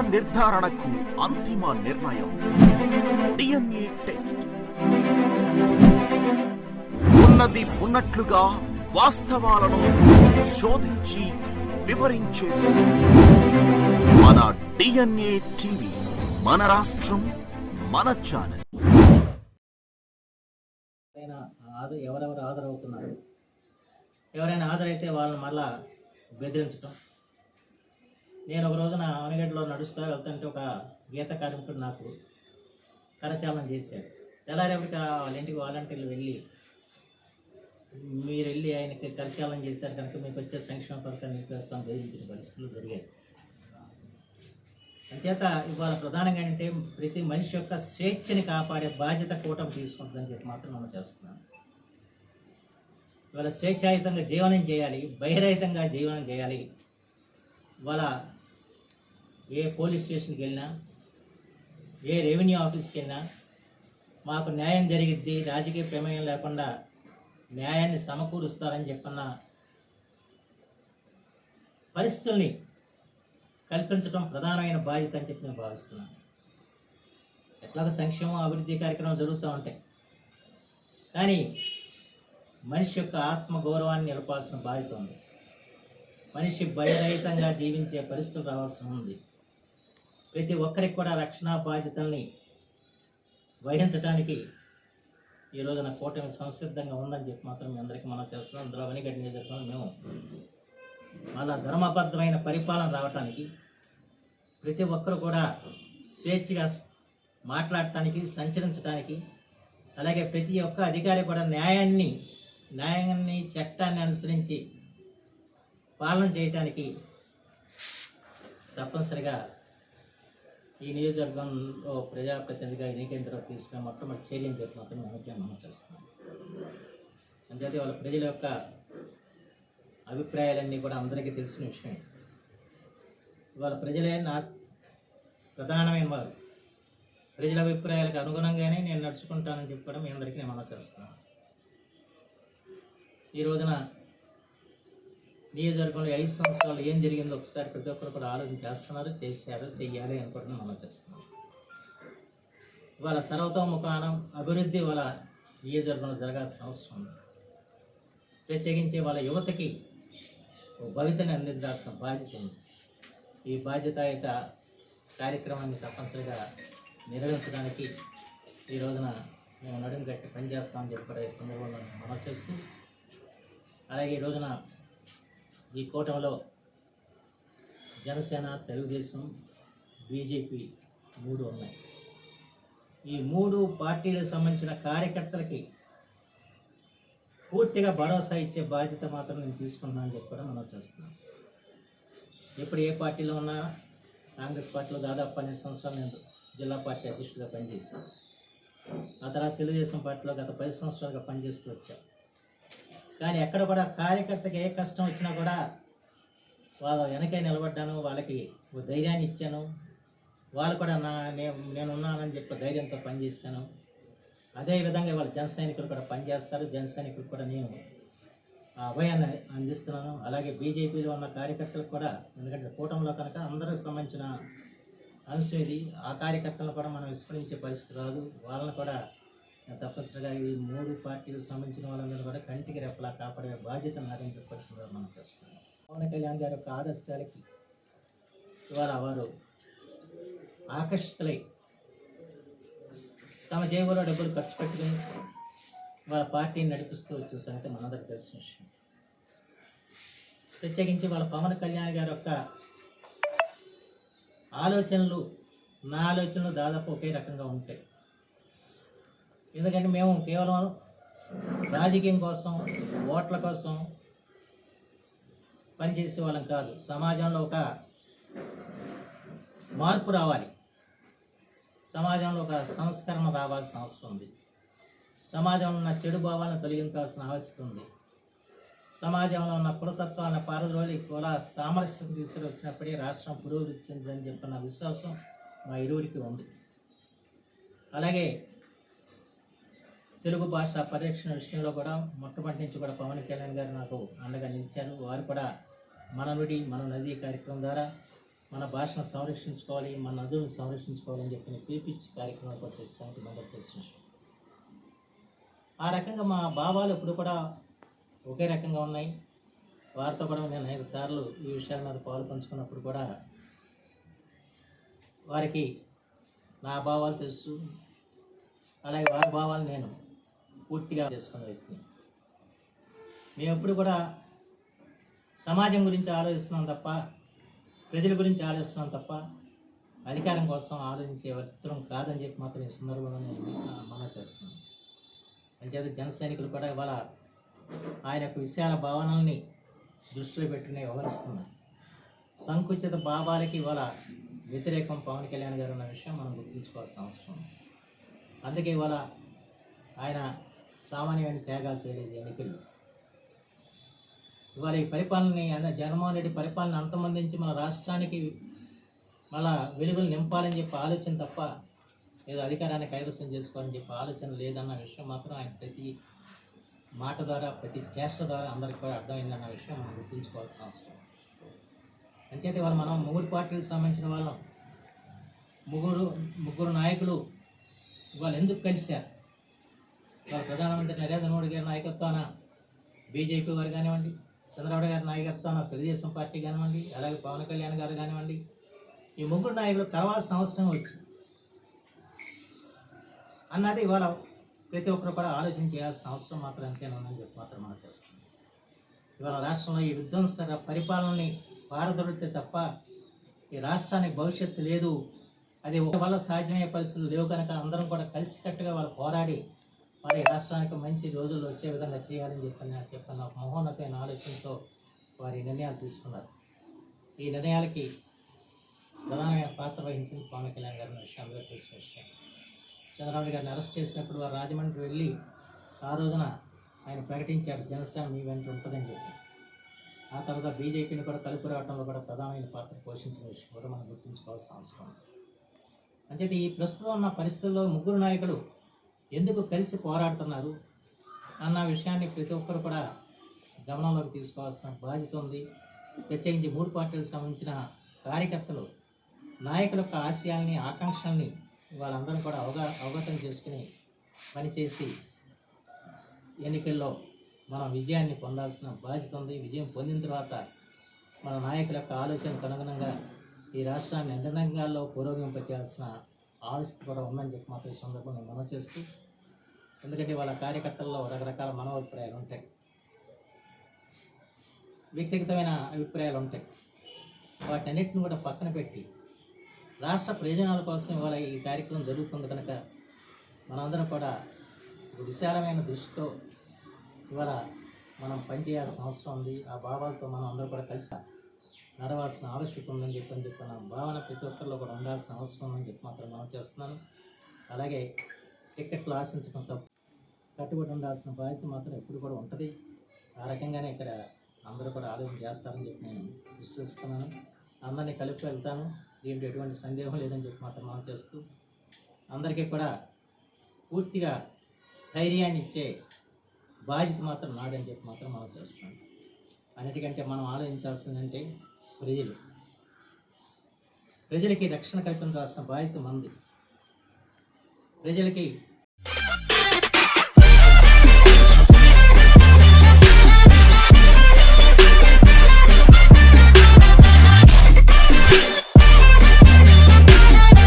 నిర్ధారణకు అంతిమ నిర్ణయం. DNA test. ఉన్నది ఉన్నట్లుగా వాస్తవాలను శోధించి వివరించే. మన డిఎన్ఏ టీవీ మన రాష్ట్రం మన ఛానల్. ఎవరెవరు హాజరవుతున్నారు ఎవరైనా హాజరైతే వాళ్ళని మళ్ళా బెదిరించడం నేను ఒక రోజున అవనగడ్డలో నడుస్తూ వెళ్తుంటే ఒక గీత కార్మికుడు నాకు కరచాలనం చేశాడు. తెల్లారేపటికి వాళ్ళ ఇంటికి వాలంటీర్లు వెళ్ళి మీరు వెళ్ళి ఆయనకి కరచాలనం చేశారు కనుక మీకు వచ్చే సంక్షేమ పథకాన్ని నిలిపేస్తాం బెదిరించిన పరిస్థితులు జరిగాయి అంచేత ఇవాళ ప్రధానంగా అంటే ప్రతి మనిషి యొక్క స్వేచ్ఛని కాపాడే బాధ్యత కూటమి తీసుకుంటుందని చెప్పి మాత్రం మనం చేస్తున్నాను ఇవాళ స్వేచ్ఛాయుతంగా జీవనం చేయాలి బహిరహితంగా జీవనం చేయాలి. ఇవాళ ఏ పోలీస్ స్టేషన్కి వెళ్ళినా ఏ రెవెన్యూ ఆఫీస్కి వెళ్ళినా మాకు న్యాయం జరిగిద్ది రాజకీయ ప్రమేయం లేకుండా న్యాయాన్ని సమకూరుస్తారని చెప్పన్న పరిస్థితుల్ని కల్పించడం ప్రధానమైన బాధ్యత అని చెప్పి నేను భావిస్తున్నాను. ఎట్లాగో సంక్షేమం అభివృద్ధి కార్యక్రమం జరుగుతూ ఉంటాయి. కానీ మనిషి యొక్క ఆత్మ గౌరవాన్ని నిలపాల్సిన బాధ్యత ఉంది. మనిషి భయరహితంగా జీవించే పరిస్థితులు రావాల్సి ఉంది. ప్రతి ఒక్కరికి కూడా రక్షణ బాధ్యతల్ని వహించడానికి ఈ రోజున కూటమి సంసిద్ధంగా ఉందని చెప్పి మాత్రం మీ అందరికీ మనం చేస్తున్నాం. ద్రవణి వనిగడ్డ నియోజకవర్గంలో మేము మళ్ళా ధర్మబద్ధమైన పరిపాలన రావటానికి ప్రతి ఒక్కరు కూడా స్వేచ్ఛగా మాట్లాడటానికి సంచరించడానికి అలాగే ప్రతి ఒక్క అధికారి కూడా న్యాయాన్ని న్యాయాన్ని చట్టాన్ని అనుసరించి పాలన చేయటానికి తప్పనిసరిగా ఈ నియోజకవర్గంలో ప్రజాప్రతినిధిగా ఎన్నికైన తర్వాత తీసుకున్న మొట్టమొదటి చర్యలు చెప్పి మాత్రం మేము మనం చేస్తున్నాం అంతే వాళ్ళ ప్రజల యొక్క అభిప్రాయాలన్నీ కూడా అందరికీ తెలిసిన విషయం ఇవాళ ప్రజలే నా ప్రధానమైన వారు. ప్రజల అభిప్రాయాలకు అనుగుణంగానే నేను నడుచుకుంటానని చెప్పడం మీ అందరికీ నేను మనం చేస్తున్నాను. ఈ రోజున నియోజకవర్గంలో ఐదు సంవత్సరాలు ఏం జరిగిందో ఒకసారి ప్రతి ఒక్కరు కూడా ఆలోచన చేస్తున్నారు చేశారు చెయ్యాలి అనుకుంటున్నాం మనం చేస్తున్నాం. ఇవాళ సర్వతోముఖానం అభివృద్ధి వాళ్ళ నియోజకవర్గంలో జరగాల్సిన అవసరం ఉంది. ప్రత్యేకించి వాళ్ళ యువతకి భవితని అందించాల్సిన బాధ్యత ఉంది. ఈ బాధ్యతాయుత కార్యక్రమాన్ని తప్పనిసరిగా నిర్వహించడానికి ఈ రోజున మేము నడుము గట్టి పనిచేస్తామని చెప్పి ఈ సందర్భంలో మనం చేస్తూ అలాగే ఈ రోజున ఈ కూటమిలో జనసేన తెలుగుదేశం బీజేపీ మూడు ఉన్నాయి. ఈ మూడు పార్టీలకు సంబంధించిన కార్యకర్తలకి పూర్తిగా భరోసా ఇచ్చే బాధ్యత మాత్రం నేను తీసుకున్నానని చెప్పడం చెప్పి కూడా మనం చేస్తున్నాం. ఇప్పుడు ఏ పార్టీలో ఉన్నా కాంగ్రెస్ పార్టీలో దాదాపు పన్నెండు సంవత్సరాలు నేను జిల్లా పార్టీ అధ్యక్షుడిగా పనిచేశాను. ఆ తర్వాత తెలుగుదేశం పార్టీలో గత పది సంవత్సరాలుగా పనిచేస్తూ వచ్చాను. కానీ ఎక్కడ కూడా కార్యకర్తకి ఏ కష్టం వచ్చినా కూడా వాళ్ళ వెనకే నిలబడ్డాను వాళ్ళకి ఓ ధైర్యాన్ని ఇచ్చాను. వాళ్ళు కూడా నా నేను నేనున్నానని చెప్పి ధైర్యంతో పనిచేస్తాను. అదే విధంగా వాళ్ళ జన సైనికులు కూడా పనిచేస్తారు. జన సైనికులు కూడా నేను ఆ అభయాన్ని అందిస్తున్నాను. అలాగే బీజేపీలో ఉన్న కార్యకర్తలకు కూడా ఎందుకంటే కూటమిలో కనుక అందరికి సంబంధించిన అంశం ఇది. ఆ కార్యకర్తలను కూడా మనం విస్మరించే పరిస్థితి రాదు. వాళ్ళని కూడా తప్పనిసరిగా ఈ మూడు పార్టీలకు సంబంధించిన వాళ్ళందరూ కూడా కంటికి రెప్పలా కాపాడే బాధ్యత నాదని చెప్పాల్సిందిగా మనం చేస్తున్నాం. పవన్ కళ్యాణ్ గారి యొక్క ఆదర్శాలకి ద్వారా వారు ఆకర్షితులై తమ జేబులో డబ్బులు ఖర్చు పెట్టుకుని వాళ్ళ పార్టీని నడిపిస్తూ వచ్చే సంగతి మనందరికీ తెలిసిన విషయం. ప్రత్యేకించి వాళ్ళ పవన్ కళ్యాణ్ గారి యొక్క ఆలోచనలు నా ఆలోచనలు దాదాపు ఒకే రకంగా ఉంటాయి. ఎందుకంటే మేము కేవలం రాజకీయం కోసం ఓట్ల కోసం పనిచేసే వాళ్ళం కాదు. సమాజంలో ఒక మార్పు రావాలి. సమాజంలో ఒక సంస్కరణ రావాల్సిన అవసరం ఉంది. సమాజంలో ఉన్న చెడు భావాలను తొలగించాల్సిన అవసరం ఉంది. సమాజంలో ఉన్న కులతత్వాలను పారద్రోలి కుల సామరస్యం తీసుకొచ్చినప్పుడే రాష్ట్రం పురోభివృద్ధి చెందని చెప్పిన విశ్వాసం మా ఇరువురికి ఉంది. అలాగే తెలుగు భాష పరిరక్షణ విషయంలో కూడా మొట్టమొదటి నుంచి కూడా పవన్ కళ్యాణ్ గారు నాకు అండగా నిలిచారు. వారు కూడా మన నుడి మన నది కార్యక్రమం ద్వారా మన భాషను సంరక్షించుకోవాలి మన నదులను సంరక్షించుకోవాలని చెప్పిన పిలిపించి కార్యక్రమాలు కూడా చేస్తానికి మొదలు తెలిసిన విషయం. ఆ రకంగా మా భావాలు ఇప్పుడు కూడా ఒకే రకంగా ఉన్నాయి. వారితో కూడా నేను ఐదు సార్లు ఈ విషయాలు నాకు పాలు పంచుకున్నప్పుడు కూడా వారికి నా భావాలు తెలుసు. అలాగే వారి భావాలు నేను పూర్తిగా చేసుకున్న వ్యక్తిని మేము ఎప్పుడు కూడా సమాజం గురించి ఆలోచిస్తున్నాం తప్ప ప్రజల గురించి ఆలోచిస్తున్నాం తప్ప అధికారం కోసం ఆలోచించే వ్యక్తులం కాదని చెప్పి మాత్రం ఈ సందర్భంలో మనం చేస్తున్నాం అంచేత జన సైనికులు కూడా ఇవాళ ఆయన యొక్క విశాల భావనల్ని దృష్టిలో పెట్టుకుని వ్యవహరిస్తున్నారు. సంకుచిత భావాలకి ఇవాళ వ్యతిరేకం పవన్ కళ్యాణ్ గారు ఉన్న విషయం మనం గుర్తుంచుకోవాల్సిన అవసరం అందుకే ఇవాళ ఆయన సామాన్యమైన త్యాగాలు చేయలేదు ఎన్నికల్లో. ఇవాళ ఈ పరిపాలనని అదే జగన్మోహన్ రెడ్డి పరిపాలన అంతమందించి మన రాష్ట్రానికి మళ్ళా వెలుగులు నింపాలని చెప్పి ఆలోచన తప్ప ఏదో అధికారాన్ని కైవసం చేసుకోవాలని చెప్పి ఆలోచన లేదన్న విషయం మాత్రం ఆయన ప్రతి మాట ద్వారా ప్రతి చేష్ట ద్వారా అందరికీ కూడా అర్థమైందన్న విషయం మనం గుర్తుంచుకోవాల్సిన అవసరం. అంచేత ఇవాళ మనం ముగ్గురు పార్టీలకు సంబంధించిన వాళ్ళం. ముగ్గురు ముగ్గురు నాయకులు ఇవాళ ఎందుకు కలిశారు? ప్రధానమంత్రి నరేంద్ర మోడీ గారి నాయకత్వాన బీజేపీ వారు కానివ్వండి చంద్రబాబు గారి నాయకత్వాన తెలుగుదేశం పార్టీ కానివ్వండి అలాగే పవన్ కళ్యాణ్ గారు కానివ్వండి ఈ ముగ్గురు నాయకులు కలవాల్సిన అవసరం వచ్చింది. అన్నది ఇవాళ ప్రతి ఒక్కరు కూడా ఆలోచన చేయాల్సిన అవసరం మాత్రం ఎంతైనా ఉందని చెప్పి మాత్రం మనం చేస్తుంది ఇవాళ రాష్ట్రంలో ఈ విధ్వంసక పరిపాలనని పారదొడితే తప్ప ఈ రాష్ట్రానికి భవిష్యత్తు లేదు. అది ఒక వల్ల సాధ్యమయ్యే పరిస్థితులు లేవు కనుక అందరం కూడా కలిసికట్టుగా వాళ్ళు పోరాడి మరి రాష్ట్రానికి మంచి రోజులు వచ్చే విధంగా చేయాలని చెప్పిన చెప్పిన మహోన్నతమైన ఆలోచనతో వారి నిర్ణయాలు తీసుకున్నారు. ఈ నిర్ణయాలకి ప్రధానమైన పాత్ర వహించింది పవన్ కళ్యాణ్ గారి విషయంలో తెలిసిన విషయం చంద్రబాబు గారిని అరెస్ట్ చేసినప్పుడు వారు రాజమండ్రి వెళ్ళి ఆ రోజున ఆయన ప్రకటించారు జనసేన మీ వెంట ఉంటుందని చెప్పి. ఆ తర్వాత బీజేపీని కూడా కలుపు రావడంలో కూడా ప్రధానమైన పాత్ర పోషించిన విషయం కూడా మనం గుర్తుంచుకోవాల్సిన అవసరం ఉంది. అంచేత ఈ ప్రస్తుతం ఉన్న పరిస్థితుల్లో ముగ్గురు నాయకులు ఎందుకు కలిసి పోరాడుతున్నారు అన్న విషయాన్ని ప్రతి ఒక్కరు కూడా గమనంలోకి తీసుకోవాల్సిన బాధ్యత ఉంది. ప్రత్యేకించి మూడు పార్టీలకు సంబంధించిన కార్యకర్తలు నాయకుల యొక్క ఆశయాల్ని ఆకాంక్షల్ని వాళ్ళందరూ కూడా అవగా అవగతం చేసుకుని పనిచేసి ఎన్నికల్లో మనం విజయాన్ని పొందాల్సిన బాధ్యత ఉంది. విజయం పొందిన తర్వాత మన నాయకుల యొక్క ఆలోచనకు అనుగుణంగా ఈ రాష్ట్రాన్ని అన్ని రంగాల్లో పురోగమింపచేయాల్సిన ఆవశ్యకత కూడా ఉందని చెప్పి మాత్రం ఈ సందర్భంగా మనం చేస్తూ ఎందుకంటే వాళ్ళ కార్యకర్తల్లో రకరకాల మనోభిప్రాయాలు ఉంటాయి. వ్యక్తిగతమైన అభిప్రాయాలు ఉంటాయి. వాటన్నిటిని కూడా పక్కన పెట్టి రాష్ట్ర ప్రయోజనాల కోసం ఇవాళ ఈ కార్యక్రమం జరుగుతుంది కనుక మనందరం కూడా విశాలమైన దృష్టితో ఇవాళ మనం పనిచేయాల్సిన అవసరం ఉంది. ఆ భావాలతో మనం అందరూ కూడా కలిసి నడవాల్సిన ఆవశ్యకత ఉందని చెప్పి అని చెప్పిన భావన ప్రతి ఒక్కరిలో కూడా ఉండాల్సిన అవసరం ఉందని చెప్పి మాత్రం మనం చేస్తున్నాను. అలాగే టికెట్లు ఆశించడం తప్పు కట్టుబడి ఉండాల్సిన బాధ్యత మాత్రం ఎప్పుడు కూడా ఉంటుంది. ఆ రకంగానే ఇక్కడ అందరూ కూడా ఆలోచన చేస్తారని చెప్పి నేను విశ్వసిస్తున్నాను. అందరినీ కలిపి వెళ్తాను. దీంట్లో ఎటువంటి సందేహం లేదని చెప్పి మాత్రం మనం చేస్తూ అందరికీ కూడా పూర్తిగా స్థైర్యాన్ని ఇచ్చే బాధ్యత మాత్రం నాడని చెప్పి మాత్రం మనం చేస్తున్నాం. అన్నిటికంటే మనం ఆలోచించాల్సిందంటే ప్రజలు. ప్రజలకి రక్షణ కల్పించాల్సిన బాధ్యత మంది. ప్రజలకి